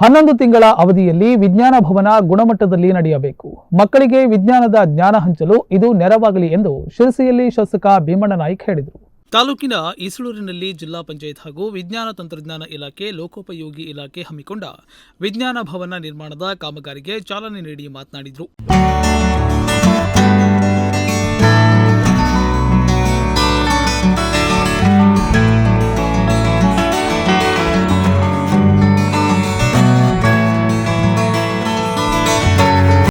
ಹನ್ನೊಂದು ತಿಂಗಳ ಅವಧಿಯಲ್ಲಿ ವಿಜ್ಞಾನ ಭವನ ಗುಣಮಟ್ಟದಲ್ಲಿ ನಡೆಯಬೇಕು. ಮಕ್ಕಳಿಗೆ ವಿಜ್ಞಾನದ ಜ್ಞಾನ ಹಂಚಲು ಇದು ನೆರವಾಗಲಿ ಎಂದು ಶಿರಸಿಯಲ್ಲಿ ಶಾಸಕ ಭೀಮಣ್ಣ ನಾಯ್ಕ್ ಹೇಳಿದರು. ತಾಲೂಕಿನ ಈಸಳೂರಿನಲ್ಲಿ ಜಿಲ್ಲಾ ಪಂಚಾಯತ್ ಹಾಗೂ ವಿಜ್ಞಾನ ತಂತ್ರಜ್ಞಾನ ಇಲಾಖೆ, ಲೋಕೋಪಯೋಗಿ ಇಲಾಖೆ ಹಮ್ಮಿಕೊಂಡ ವಿಜ್ಞಾನ ಭವನ ನಿರ್ಮಾಣದ ಕಾಮಗಾರಿಗೆ ಚಾಲನೆ ನೀಡಿ ಮಾತನಾಡಿದರು.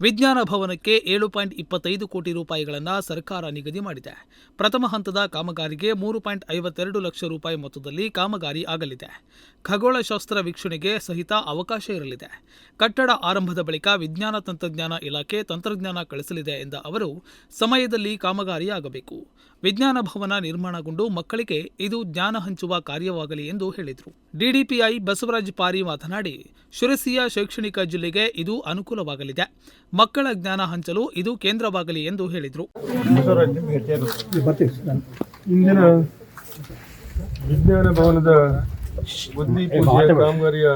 ವಿಜ್ಞಾನ ಭವನಕ್ಕೆ ಏಳು ಪಾಯಿಂಟ್ ಇಪ್ಪತ್ತೈದು ಕೋಟಿ ರೂಪಾಯಿಗಳನ್ನು ಸರ್ಕಾರ ನಿಗದಿ ಮಾಡಿದೆ. ಪ್ರಥಮ ಹಂತದ ಕಾಮಗಾರಿಗೆ ಮೂರು ಪಾಯಿಂಟ್ ಐವತ್ತೆರಡು ಲಕ್ಷ ರೂಪಾಯಿ ಮೊತ್ತದಲ್ಲಿ ಕಾಮಗಾರಿ ಆಗಲಿದೆ. ಖಗೋಳಶಾಸ್ತ್ರ ವೀಕ್ಷಣೆಗೆ ಸಹಿತ ಅವಕಾಶ ಇರಲಿದೆ. ಕಟ್ಟಡ ಆರಂಭದ ಬಳಿಕ ವಿಜ್ಞಾನ ತಂತ್ರಜ್ಞಾನ ಇಲಾಖೆ ತಂತ್ರಜ್ಞಾನ ಕಳಿಸಲಿದೆ ಎಂದ ಅವರು, ಸಮಯದಲ್ಲಿ ಕಾಮಗಾರಿ ಆಗಬೇಕು. ವಿಜ್ಞಾನ ಭವನ ನಿರ್ಮಾಣಗೊಂಡು ಮಕ್ಕಳಿಗೆ ಇದು ಜ್ಞಾನ ಹಂಚುವ ಕಾರ್ಯವಾಗಲಿ ಎಂದು ಹೇಳಿದರು. ಡಿಡಿಪಿಐ ಬಸವರಾಜ್ ಪಾರಿ ಮಾತನಾಡಿ ಶಿರಸಿಯ ಶೈಕ್ಷಣಿಕ ಜಿಲ್ಲೆಗೆ ಇದು ಅನುಕೂಲವಾಗಲಿದೆ. ಮಕ್ಕಳ ಜ್ಞಾನ ಹಂಚಲು ಇದು ಕೇಂದ್ರವಾಗಲಿ ಎಂದು ಹೇಳಿದರು. ಇಂದಿನ ವಿಜ್ಞಾನ ಭವನದ ಬುದ್ಧಿ ಪೂಜೆಯ ಕಾಮಗಾರಿಯ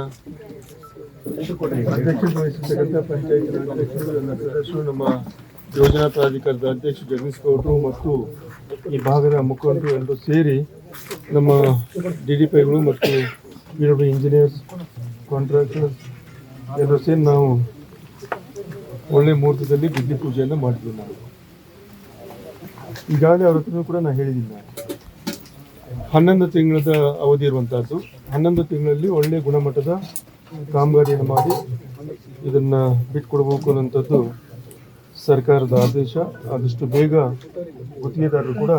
ವಹಿಸಿರ್ತಕ್ಕಂಥ ಪಂಚಾಯತ್ ಅಧ್ಯಕ್ಷರು ನಮ್ಮ ಯೋಜನಾ ಪ್ರಾಧಿಕಾರದ ಅಧ್ಯಕ್ಷ ಜಗದೀಶ್ ಗೌಡರು ಮತ್ತು ಈ ಭಾಗದ ಮುಖಂಡರು ಎಲ್ಲರೂ ಸೇರಿ ನಮ್ಮ ಡಿ ಡಿ ಪಿಗಳು ಮತ್ತು ಇಂಜಿನಿಯರ್ಸ್ ಕಾಂಟ್ರಾಕ್ಟರ್ಸ್ ಎಲ್ಲರೂ ಸೇರಿ ನಾವು ಒಳ್ಳೆ ಮುಹೂರ್ತದಲ್ಲಿ ಬಿದ್ದಿ ಪೂಜೆಯನ್ನು ಮಾಡ್ತೀವಿ ನಾವು. ಈಗಾಗಲೇ ಅವ್ರ ಹತ್ರನೂ ಕೂಡ ನಾನು ಹೇಳಿದ್ದೀನಿ ನಾನು. ಹನ್ನೊಂದು ತಿಂಗಳದ ಅವಧಿ ಇರುವಂಥದ್ದು ಹನ್ನೊಂದು ತಿಂಗಳಲ್ಲಿ ಒಳ್ಳೆ ಗುಣಮಟ್ಟದ ಕಾಮಗಾರಿಯನ್ನು ಮಾಡಿ ಇದನ್ನು ಬಿಟ್ಕೊಡ್ಬೇಕು ಅನ್ನೋಂಥದ್ದು ಸರ್ಕಾರದ ಆದೇಶ. ಆದಷ್ಟು ಬೇಗ ಗುತ್ತಿಗೆದಾರರು ಕೂಡ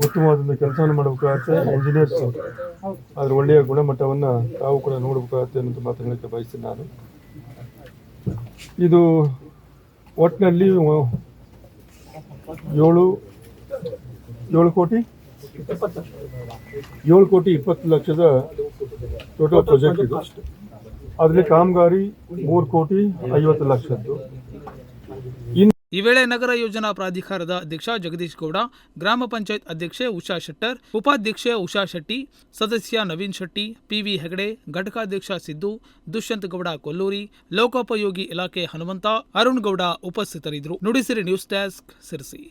ಉತ್ತಮವಾದಂಥ ಕೆಲಸವನ್ನು ಮಾಡಬೇಕಾಗತ್ತೆ ಇಂಜಿನಿಯರ್ಸ್ ಅದರ ಒಳ್ಳೆಯ ಗುಣಮಟ್ಟವನ್ನು ತಾವು ಕೂಡ ನೋಡಬೇಕಾಗತ್ತೆ ಅನ್ನೋದು ಮಾತನಾಡಲಿಕ್ಕೆ ಬಯಸ್ತೀನಿ ನಾನು. ಇದು ಒಟ್ಟಿನಲ್ಲಿ ಏಳು ಏಳು ಕೋಟಿ? ಏಳು ಕೋಟಿ ಇಪ್ಪತ್ತು ಲಕ್ಷದ ಟೋಟಲ್ ಪ್ರಾಜೆಕ್ಟ್ ಇದು. ಅದರಲ್ಲಿ ಕಾಮಗಾರಿ ಮೂರು ಕೋಟಿ ಐವತ್ತು ಲಕ್ಷದ್ದು. ಈ ವೇಳೆ ನಗರ ಯೋಜನಾ ಪ್ರಾಧಿಕಾರದ ಅಧ್ಯಕ್ಷ ಜಗದೀಶ್ ಗೌಡ, ಗ್ರಾಮ ಪಂಚಾಯತ್ ಅಧ್ಯಕ್ಷೆ ಉಷಾ ಶೆಟ್ಟರ್, ಉಪಾಧ್ಯಕ್ಷೆ ಉಷಾ ಶೆಟ್ಟಿ, ಸದಸ್ಯ ನವೀನ್ ಶೆಟ್ಟಿ, ಪಿವಿ ಹೆಗಡೆ, ಘಟಕಾಧ್ಯಕ್ಷ ಸಿದ್ದು, ದುಷ್ಯಂತ್ ಗೌಡ ಕೊಲ್ಲೂರಿ, ಲೋಕೋಪಯೋಗಿ ಇಲಾಖೆ ಹನುಮಂತ, ಅರುಣ್ ಗೌಡ ಉಪಸ್ಥಿತರಿದ್ದರು. Nudisiri news desk, Sirsi.